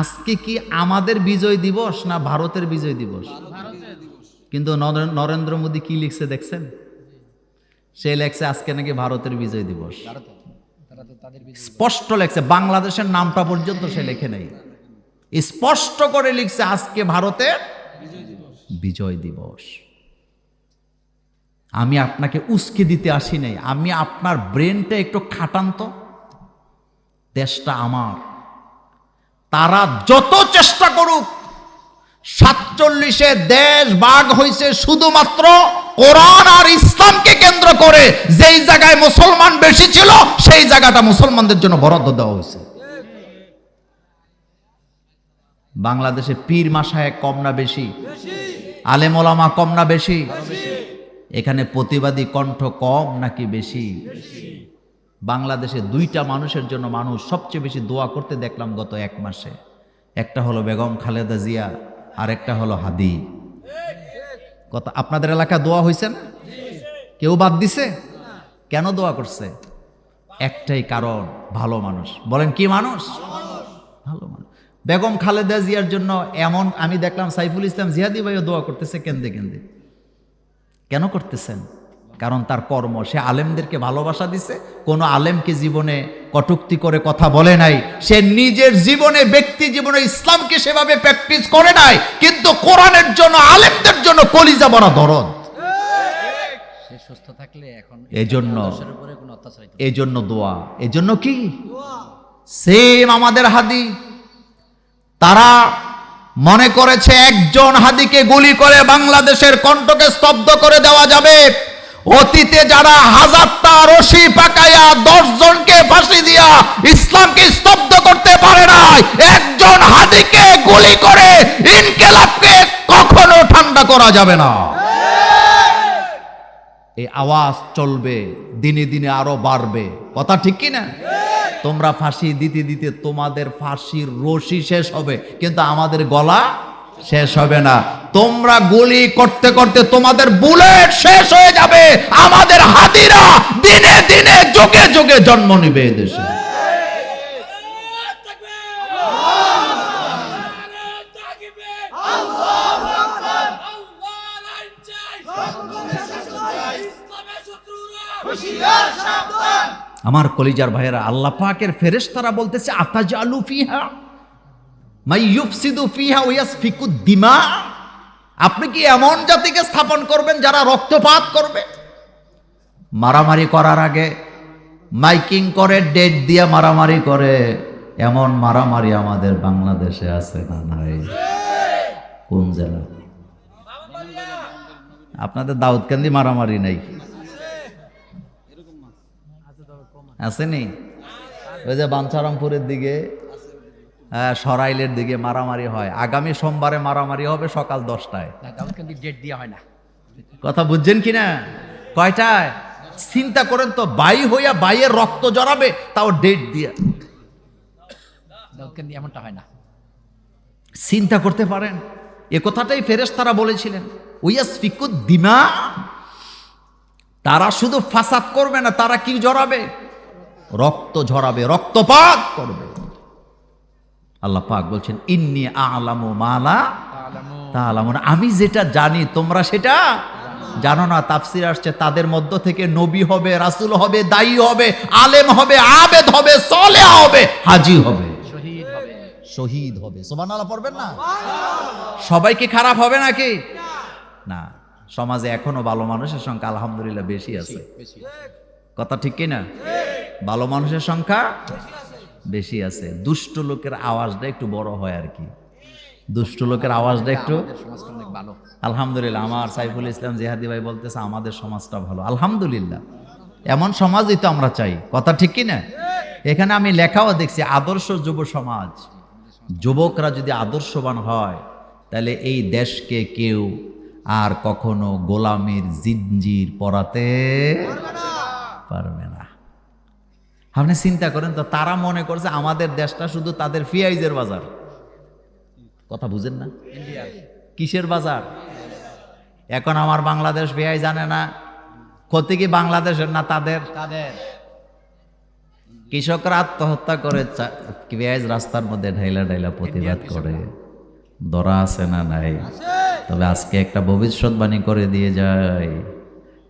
আজকে কি আমাদের বিজয় দিবস না ভারতের বিজয় দিবস? কিন্তু নরেন্দ্র মোদী কি লিখছে দেখছেন? সে লেখছে আজকে নাকি ভারতের বিজয় দিবস। স্পষ্ট লেখছে, বাংলাদেশের নামটা পর্যন্ত সে লেখে নেই। স্পষ্ট করে লিখছে আজকে ভারতের বিজয় দিবস। আমি আপনাকে উস্কে দিতে আসি নাই। আমি আপনার ব্রেনটা একটু খাটান তো। দেশটা আমার। তারা যত চেষ্টা করুক, সাতচল্লিশে দেশ বাঘ হয়েছে শুধুমাত্র কোরআন আর ইসলামকে কেন্দ্র করে যেই জায়গায় মুসলমান বেশি ছিল, সেই জায়গাটা মুসলমানদের জন্য বরাদ্দ দেওয়া হয়েছে। বাংলাদেশে পীর মাসায় কম না বেশি? আলেম ওলামা কম না বেশি? এখানে প্রতিবাদী কণ্ঠ কম নাকি বেশি? বাংলাদেশে দুইটা মানুষের জন্য মানুষ সবচেয়ে বেশি দোয়া করতে দেখলাম গত এক মাসে। একটা হলো বেগম খালেদা জিয়া আর একটা হলো হাদি। কত, আপনাদের এলাকা দোয়া হয়েছে না? কেউ বাদ দিছে? কেন দোয়া করছে? একটাই কারণ, ভালো মানুষ। বলেন, কি মানুষ? ভালো মানুষ। বেগম খালেদা জিয়ার জন্য এমন, আমি দেখলাম সাইফুল ইসলাম জিহাদি ভাইও দোয়া করতেছে কেন্দে কেন্দে কেন করতেছেন? কারণ তার কর্ম। সে আলেমদেরকে ভালোবাসা দিছে কোনো আলেমকে জীবনে কটুক্তি করে কথা বলে নাই। সে নিজের জীবনে ব্যক্তি জীবনে ইসলামকে সেভাবে প্র্যাকটিস করে নাই কিন্তু কোরআনের জন্য আলেমদের জন্য কলিজা বড় দরদ। সে সুস্থ থাকলে এখন এজন্য হইতো না। এই জন্য দোয়া। এই জন্য কি? সেম আমাদের হাদি। তারা মনে করেছে একজন হাদিকে গুলি করে বাংলাদেশের কণ্ঠকে স্তব্ধ করে দেওয়া যাবে। অতীতে যারা হাজারটা রশি পাকাইয়া দশ জনকে ফাঁসি দিয়া ইসলামকে স্তব্ধ করতে পারে নাই, একজন হাদিকে গুলি করে ইনকেলাবকে কখনো ঠান্ডা করা যাবে না। এই আওয়াজ চলবে, দিনে দিনে আরও বাড়বে। কথা ঠিক কি না? তোমরা ফাঁসি দিতে দিতে তোমাদের ফাঁসির রশি শেষ হবে, কিন্তু আমাদের গলা শেষ হবে না। তোমরা গুলি করতে করতে তোমাদের বুলেট শেষ হয়ে যাবে। আমাদের হাতিরা দিনে দিনে যোগে যোগে জন্ম নিবে এদেশে আমার কলিজার ভাইয়েরা, আল্লাহ পাকের ফেরেশতারা বলতেছে, আতাজালু ফিহা? মাই ইউফসিদু ফিহা ওয়াসফিকু দিমা। আপনি কি এমন জাতিকে স্থাপন করবেন যারা রক্তপাত করবে? মারামারি করার আগে মাইকিং করে, ডেট দিয়ে মারামারি করে। এমন মারামারি আমাদের বাংলাদেশে আছে না নাই? কোন জেলা? আপনাদের দাউদকান্দি মারামারি নাই আসেনি ওই যে বাঞ্ছারামপুরের দিকে সরাইলের দিকে মারামারি হয়। আগামী সোমবারে মারামারি হবে সকাল দশটায়। ডেট দেওয়া হয় না। কথা বুঝছেন কি না কয়টায়? চিন্তা করেন তো বাই হইয়া বাইয়ের রক্ত জড়াবে তাও ডেট দিয়ে। এমনটা হয় না। চিন্তা করতে পারেন এ কথাটাই ফেরেস তারা বলেছিলেন। ওইয়াস ফিকুদ দিমা তারা শুধু ফাসাদ করবে না তারা কি জড়াবে? রক্ত ঝরাবে রক্তপাত করবে। আল্লাহ পাক বলছেন ইন্নি আলামু মালা তাআলামু তাআলামুন আমি যেটা জানি তোমরা সেটা জানো না তাফসির আসছে তাদের মধ্য থেকে নবী হবে রাসুল হবে দায়ী হবে আলেম হবে আবেদ হবে সলে হবে হাজি হবে। শহীদ হবে। হবে। পড়বেন না? সবাই কি খারাপ হবে নাকি? না। সমাজে এখনও ভালো মানুষের সংখ্যা আলহামদুলিল্লাহ বেশি আছে। কথা ঠিক কি না ভালো মানুষের সংখ্যা বেশি আছে। দুষ্ট লোকের আওয়াজটা একটু বড় হয় আর কি। দুষ্ট লোকের আওয়াজটা একটু ভালো। আলহামদুলিল্লাহ আমার সাইফুল ইসলাম জেহাদি ভাই বলতেছে আমাদের সমাজটা ভালো। আলহামদুলিল্লাহ। এমন সমাজই তো আমরা চাই। কথা ঠিক কি না এখানে আমি লেখাও দেখছি আদর্শ যুব সমাজ। যুবকরা যদি আদর্শবান হয় তাহলে এই দেশকে কেউ আর কখনো গোলামির জিঞ্জির পরাতে পারবে না। আপনি চিন্তা করেন তো তারা মনে করছে আমাদের দেশটা শুধু তাদের ফিয়াইজের বাজার। কথা বুঝেন না? কিসের বাজার? এখন আমার বাংলাদেশ বেয়াই জানে না। ক্ষতি কি বাংলাদেশের না তাদের? তাদের। কৃষকরা আত্মহত্যা করে পেঁয়াজ রাস্তার মধ্যে ঢাইলা ঢাইলা প্রতিবাদ করে। দরা আছে না নাই? তবে আজকে একটা ভবিষ্যৎবাণী করে দিয়ে যায়।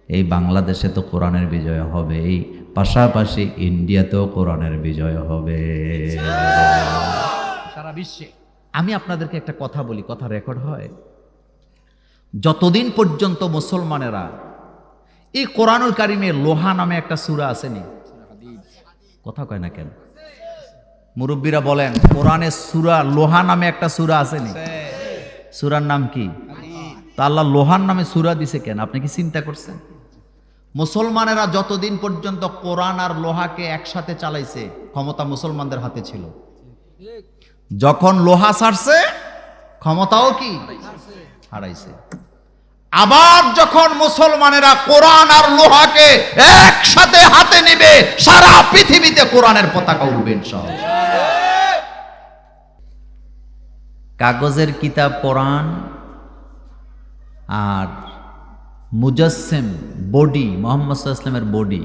এই বাংলাদেশে তো কোরআনের বিজয় হবেই। পাশাপাশি ইন্ডিয়াতেও কোরআনের বিজয় হবে। সারা বিশ্বে। আমি আপনাদেরকে একটা কথা বলি, কথা রেকর্ড হয়। যতদিন পর্যন্ত মুসলমানেরা এই কোরআনুল কারিমে লোহা নামে একটা সূরা আসেনি, কথা কয় না কেন? মুরব্বীরা বলেন কোরআনের সূরা লোহা নামে একটা সূরা আসেনি। সুরার নাম কি? তা আল্লাহ লোহার নামে সুরা দিছে কেন? আপনি কি চিন্তা করছেন? মুসলমানেরা যতদিন পর্যন্ত কোরআন আর লোহাকে একসাথে চালাইছে, ক্ষমতা মুসলমানদের হাতে ছিল। যখন লোহা ছাড়ছে ক্ষমতাও কি? হারাইছে। আবার যখন মুসলমানেরা কোরআন আর লোহাকে একসাথে হাতে নেবে, সারা পৃথিবীতে কোরআনের পতাকা উঠবে ইনশাআল্লাহ। কাগজের কিতাব, কোরআন আর মুজাসেম বডি, মোহাম্মদ ওয়াসাল্লামের বডি।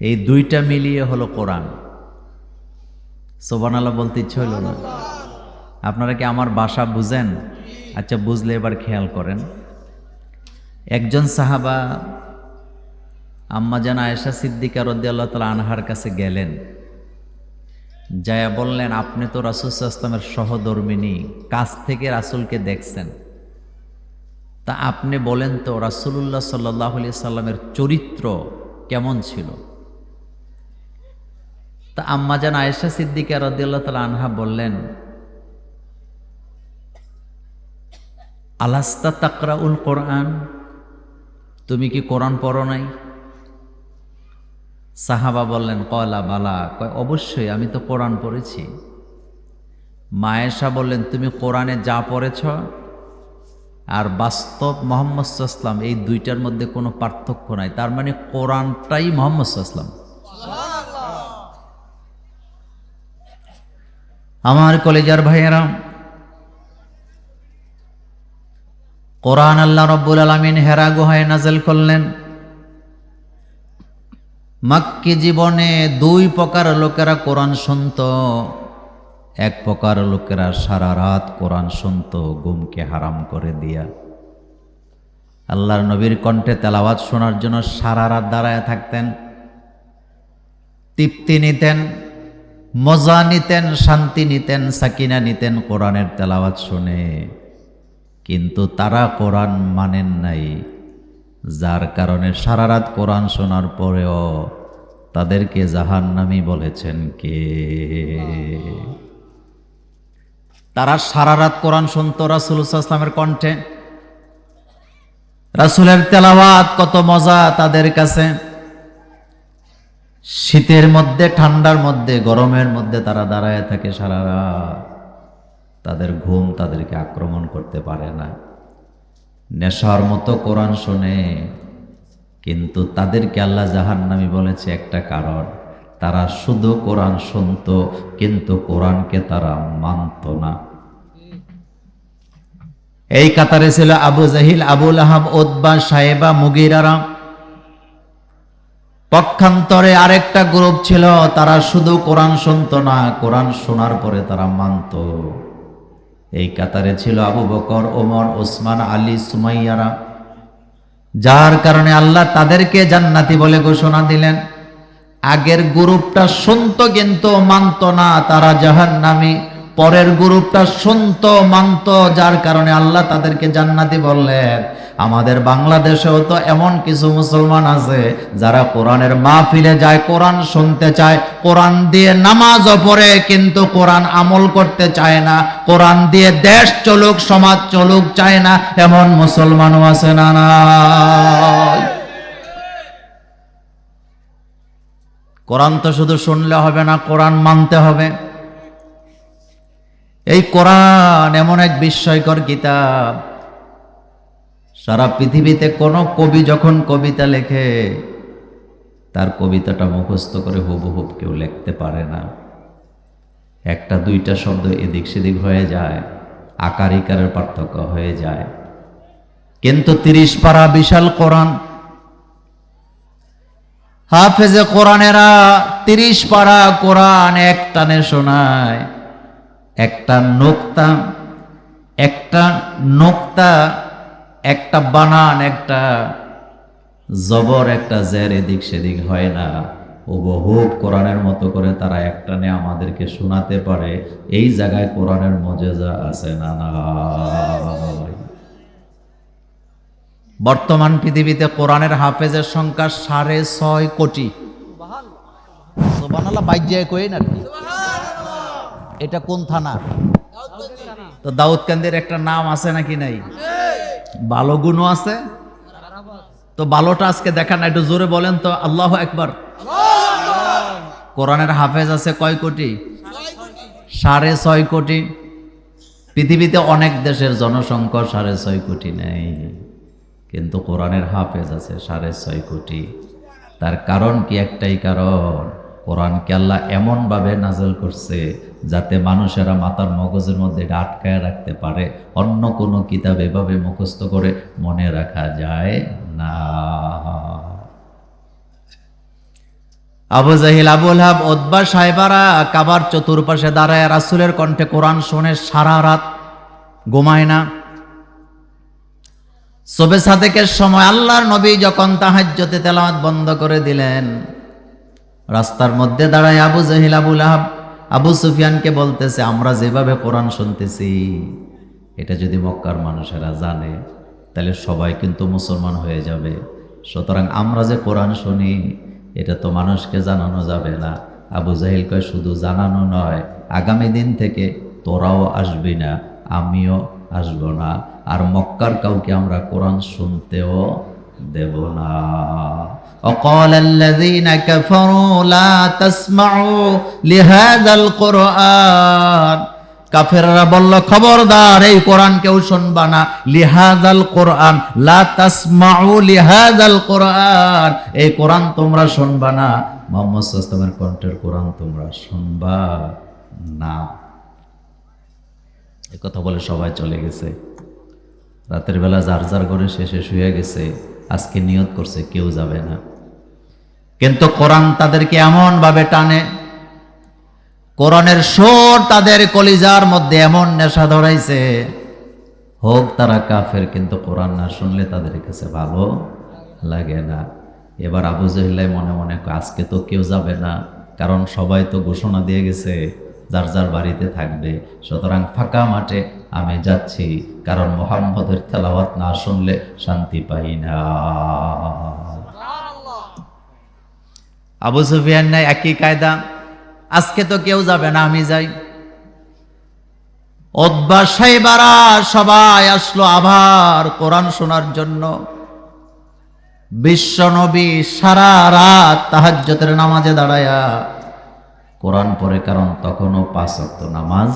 এই দুইটা মিলিয়ে হলো কোরআন। সোবানাল্লাহ বলতে ইচ্ছে হলো না। আপনারা কি আমার বাসা বুঝেন? আচ্ছা বুঝলে এবার খেয়াল করেন। একজন সাহাবা আম্মাজান আয়েশা সিদ্দিকা রদ্দি আল্লাহ তালা আনহার কাছে গেলেন। যায়া বললেন, আপনি তো রাসুল ইসলামের সহধর্মিনী। কাছ থেকে রাসুলকে দেখছেন। তা আপনি বলেন তো, রাসুলুল্লাহ সাল্লাহ আলি সাল্লামের চরিত্র কেমন ছিল? তা আম্মাজান আয়েশা সিদ্দিকা রদিয়াল্লাহ তালা আনহা বললেন, আলাস্তা তাকরাউল কোরআন? তুমি কি কোরআন পড়ো নাই? সাহাবা বললেন কয়লা বালা। কয়, অবশ্যই, আমি তো কোরআন পড়েছি। মায়েশা বললেন, তুমি কোরআনে যা পড়েছ আর বাস্তব মোহাম্মদ সাল্লাম এই দুইটার মধ্যে কোনো পার্থক্য নাই। তার মানে কোরআনটাই মোহাম্মদ সাল্লাম আমার কলেজার ভাইয়েরা, কোরআন আল্লাহ রব্বুল আলমিন হেরা গুহায় নাজেল করলেন। মাক্কি জীবনে দুই প্রকার লোকেরা কোরআন শুনত। এক প্রকার লোকেরা সারা রাত কোরআন শুনত গুমকে হারাম করে দিয়া। আল্লাহর নবীর কণ্ঠে তেলাওয়াত শোনার জন্য সারা রাত দাঁড়ায় থাকতেন। তৃপ্তি নিতেন, মজা নিতেন, শান্তি নিতেন, সাকিনা নিতেন কোরআনের তেলাওয়াত শুনে। কিন্তু তারা কোরআন মানেন নাই। যার কারণে সারা রাত কোরআন শোনার পরেও তাদেরকে জাহান্নামি বলেছেন কে? তারা সারা রাত কোরআন শুনত, রাসুল ইসলামের কণ্ঠে। রাসুলের তেলাওয়াত কত মজা তাদের কাছে। শীতের মধ্যে, ঠান্ডার মধ্যে, গরমের মধ্যে তারা দাঁড়ায় থাকে সারা রাত। তাদের ঘুম তাদেরকে আক্রমণ করতে পারে না। নেশার মতো কোরআন শোনে, কিন্তু তাদেরকে আল্লাহ জাহান্নামি বলেছে একটা কারণ। তারা শুধু কোরআন শুনত, কিন্তু কোরআনকে তারা মানত না। এই কাতারে ছিল আবু জাহিল আবুল আহাব ওদবা সাহেবা মুগিরারাম পক্ষান্তরে আরেকটা গ্রুপ ছিল, তারা শুধু কোরআন শুনত না, কোরআন শোনার পরে তারা মানত। এই কাতারে ছিল আবু বকর, ওমর, ওসমান, আলী, সুমাইয়ারা, যার কারণে আল্লাহ তাদেরকে জান্নাতি বলে ঘোষণা দিলেন। আগের গ্রুপটা শুনত কিন্তু মানত না, তারা জাহান্নামী। পরের গ্রুপটা শুনত, মানত, যার কারণে আল্লাহ তাদেরকে জান্নাতি বললেন। আমাদের বাংলাদেশেও তো এমন কিছু মুসলমান আছে, যারা কোরআনের মাহফিলে যায়, কোরআন শুনতে চায়, কোরআন দিয়ে নামাজও পড়ে, কিন্তু কোরআন আমল করতে চায় না, কোরআন দিয়ে দেশ চলুক, সমাজ চলুক, চায় না, এমন মুসলমানও আছে না নাই। কোরআন তো শুধু শুনলে হবে না, কোরআন মানতে হবে। এই কোরআন এমন এক বিস্ময়কর কিতাব। সারা পৃথিবীতে কোনো কবি যখন কবিতা লেখে, তার কবিতাটা মুখস্থ করে হুবহুব কেউ লিখতে পারে না। একটা দুইটা শব্দ এদিক সেদিক হয়ে যায় আকার ইকারের পার্থক্য হয়ে যায়। কিন্তু তিরিশ পারা বিশাল কোরআন হাফেজে কোরআনেরা তিরিশ পারা কোরআন এক টানে শোনায় একটা নোক্তা একটা নোক্তা, একটা বানান, একটা জবর, একটা জের, এদিক সেদিক হয় না। হুবহুব কোরআনের মতো করে তারা একটানে আমাদেরকে শোনাতে পারে। এই জায়গায় কোরআনের মজেজা আছে না না বর্তমান পৃথিবীতে কোরআনের হাফেজের সংখ্যা সাড়ে ছয় কোটি। কই এটা কোন থানা? তো দাউদকান্দের একটা নাম আছে নাকি নাই? ভালো গুণও আছে। তো ভালোটা আজকে দেখা না, একটু জোরে বলেন তো, আল্লাহ একবার কোরআনের হাফেজ আছে কয় কোটি? সাড়ে ছয় কোটি। পৃথিবীতে অনেক দেশের জনসংখ্যা সাড়ে ছয় কোটি নেই। কিন্তু কোরআনের হাফেজ আছে সাড়ে ছয় কোটি। তার কারণ কি একটাই কারণ? কোরআনকে আল্লাহ এমনভাবে নাজল করছে যাতে মানুষেরা মাথার মগজের মধ্যে আটকায় রাখতে পারে। অন্য কোনো কিতাব এভাবে মুখস্থ করে মনে রাখা যায় না। Abu Jahl Abu Lahab Utba সাহেবারা কাবার চতুর্পাশে দাঁড়ায় রাসুলের কণ্ঠে কোরআন শোনে সারা রাত ঘুমায় না। সবে সাদেকের সময় আল্লাহর নবী যখন তাহাজ্জতে তেলাওয়াত বন্ধ করে দিলেন, রাস্তার মধ্যে দাঁড়ায় আবু জাহিল আবুল আহাব আবু সুফিয়ানকে বলতেছে, আমরা যেভাবে কোরআন শুনতেছি, এটা যদি মক্কার মানুষেরা জানে, তাহলে সবাই কিন্তু মুসলমান হয়ে যাবে। সুতরাং আমরা যে কোরআন শুনি, এটা তো মানুষকে জানানো যাবে না। আবু জাহিল কয়, শুধু জানানো নয়, আগামী দিন থেকে তোরাও আসবি না, আমিও আসব না আর মক্কার কাউকে আমরা কোরআন শুনতেও দেব না وقال الذين كفروا لا تسمعوا لهذا القرآن কাফেররা বলল খবরদার এই কোরআন কেউ শুনবা না লিহাজাল কোরআন লা তাসমাউ লিহাজাল কোরআন এই কোরআন তোমরা শুনবা না মোহাম্মদ সাল্লামের কণ্ঠের কোরআন তোমরা শুনবা না এ কথা বলে সবাই চলে গেছে। রাতের বেলা যার যার করে শেষে শুয়ে গেছে। আজকে নিয়ত করছে, কেউ যাবে না। কিন্তু কোরআন তাদেরকে এমন ভাবে টানে, কোরআনের সোর তাদের কলিজার মধ্যে এমন নেশা ধরাইছে, হোক তারা কাফের, কিন্তু কোরআন না শুনলে তাদের কাছে ভালো লাগে না। এবার আবু জহিল্লাই মনে মনে আজকে তো কেউ যাবে না, কারণ সবাই তো ঘোষণা দিয়ে গেছে যার যার বাড়িতে থাকবে। সুতরাং ফাঁকা মাঠে আমি যাচ্ছি, কারণ মোহাম্মদের তেলাওয়াত না শুনলে শান্তি পাই না। আবু সুফিয়ান নাই, একই কায়দা। আজকে তো কেউ যাবে না, আমি যাই। অভ্যাস সাহেবারা সবাই আসলো আবার কোরআন শোনার জন্য। বিশ্বনবী সারা রাত তাহাজ্জতের নামাজে দাঁড়ায়া কোরআন পড়ে কারণ তখনও পাঁচ ওয়াক্ত নামাজ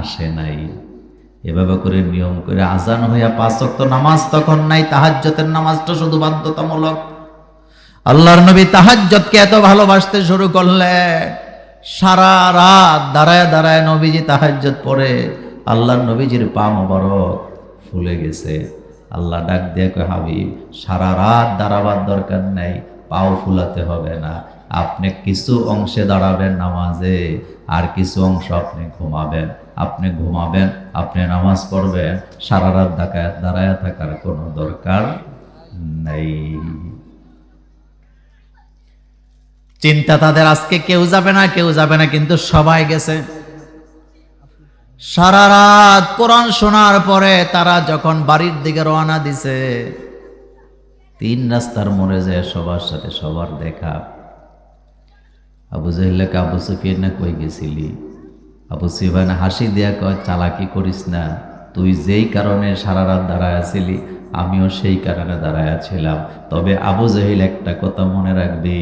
আসে নাই। এভাবে করে নিয়ম করে আজান হইয়া পাঁচ ওয়াক্ত নামাজ তখন নাই তাহাজ্জতের নামাজটা শুধু বাধ্যতামূলক। আল্লাহর নবী তাহাজ্জতকে এত ভালোবাসতে শুরু করলেন সারা রাত দাঁড়ায় দাঁড়ায় নবীজি তাহাজ্জত পড়ে, আল্লাহর নবীজির পা মোবারক ফুলে গেছে। আল্লাহ ডাক দিয়ে হাবিব, সারা রাত দাঁড়াবার দরকার নেই পাও ফুলাতে হবে না। আপনি কিছু অংশে দাঁড়াবেন নামাজে, আর কিছু অংশ আপনি ঘুমাবেন। আপনি ঘুমাবেন, আপনি নামাজ পড়বেন, সারা রাত দাঁড়ায় দাঁড়ায় থাকার কোনো দরকার নেই। চিন্তা তাদের, আজকে কেউ যাবে না, কেউ যাবে না, কিন্তু সবাই গেছে। সারা রাত কোরআন শোনার পরে তারা যখন বাড়ির দিকে রওনা দিছে তিন রাস্তার মোড়ে যায় সবার সাথে, সবার দেখা। আবু জাহিল্লাকে আবু সুফিয়ান না কই গেছিলি? আবু সুফিয়ান হাসি দিয়া কয়, চালাকি করিস না। তুই যেই কারণে সারা রাত দাঁড়ায় আছিলি, আমিও সেই কারণে দাঁড়ায় ছিলাম তবে আবু জাহিল একটা কথা মনে রাখবি,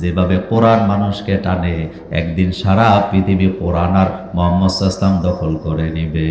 যেভাবে কোরআন মানুষকে টানে, একদিন সারা পৃথিবী কোরআন আর মোহাম্মদ ইসলাম দখল করে নিবে।